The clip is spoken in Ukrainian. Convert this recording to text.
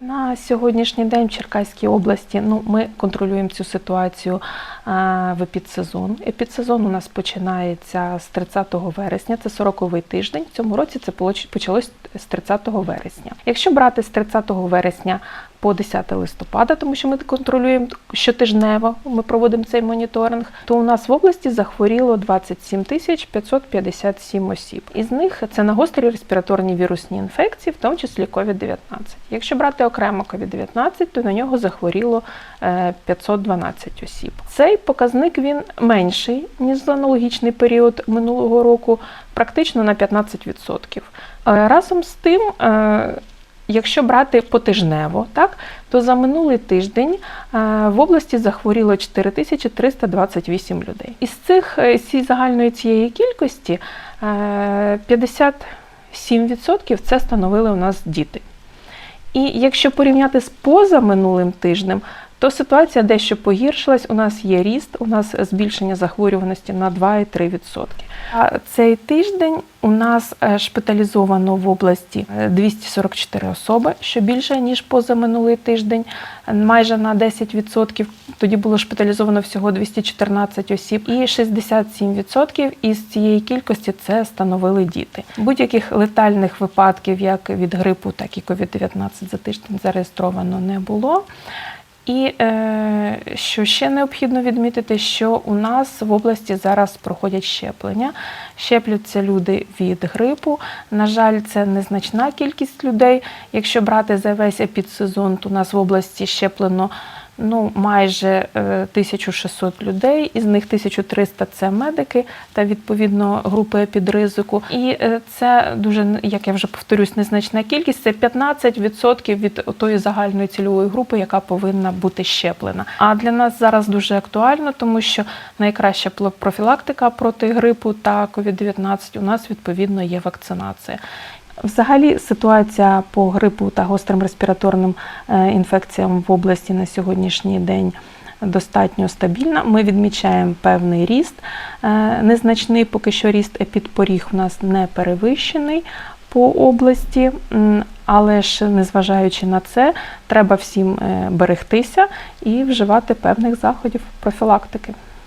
На сьогоднішній день в Черкаській області ну, ми контролюємо цю ситуацію а, в епідсезон. Епідсезон у нас починається з 30 вересня, це 40-й тиждень. В цьому році це почалось з 30 вересня. Якщо брати з 30 вересня по 10 листопада, тому що ми контролюємо щотижнево, ми проводимо цей моніторинг, то у нас в області захворіло 27 тисяч 557 осіб. Із них це на гострі респіраторні вірусні інфекції, в тому числі COVID-19. Якщо брати окремо COVID-19, то на нього захворіло е, 512 осіб. Цей показник він менший ніж за аналогічний період минулого року, практично на 15%. Е, Разом з тим. е, Якщо брати потижнево, так, то за минулий тиждень е, в області захворіло 4328 людей. Із цих з цієї загальної цієї кількості е, 57% це становили у нас діти. І якщо порівняти з позаминулим тижнем, то ситуація дещо погіршилась. У нас є ріст, у нас збільшення захворюваності на 2,3%. А цей тиждень у нас е, шпиталізовано в області е, 244 особи, що більше ніж позаминулий тиждень, е, майже на 10%. Тоді було шпиталізовано всього 214 осіб, і 67% із цієї кількості це становили діти. Будь-яких летальних випадків, як від грипу, так і COVID-19 за тиждень зареєстровано не було. І е, що ще необхідно відмітити, що у нас в області зараз проходять щеплення. Щеплються люди від грипу. На жаль, це незначна кількість людей. Якщо брати за весь епідсезон, то у нас в області щеплено ну, майже е, 1600 людей, із них 1300 – це медики та відповідно групи підризику. І е, це дуже, як я вже повторюсь, незначна кількість. Це 15% від тої загальної цільової групи, яка повинна бути щеплена. А для нас зараз дуже актуально, тому що найкраща профілактика проти грипу та COVID-19 у нас відповідно є вакцинація. Взагалі ситуація по грипу та гострим респіраторним е, інфекціям в області на сьогоднішній день достатньо стабільна. Ми відмічаємо певний ріст. Е, Незначний поки що ріст епідпоріг у нас не перевищений по області, але ж незважаючи на це, треба всім е, берегтися і вживати певних заходів профілактики.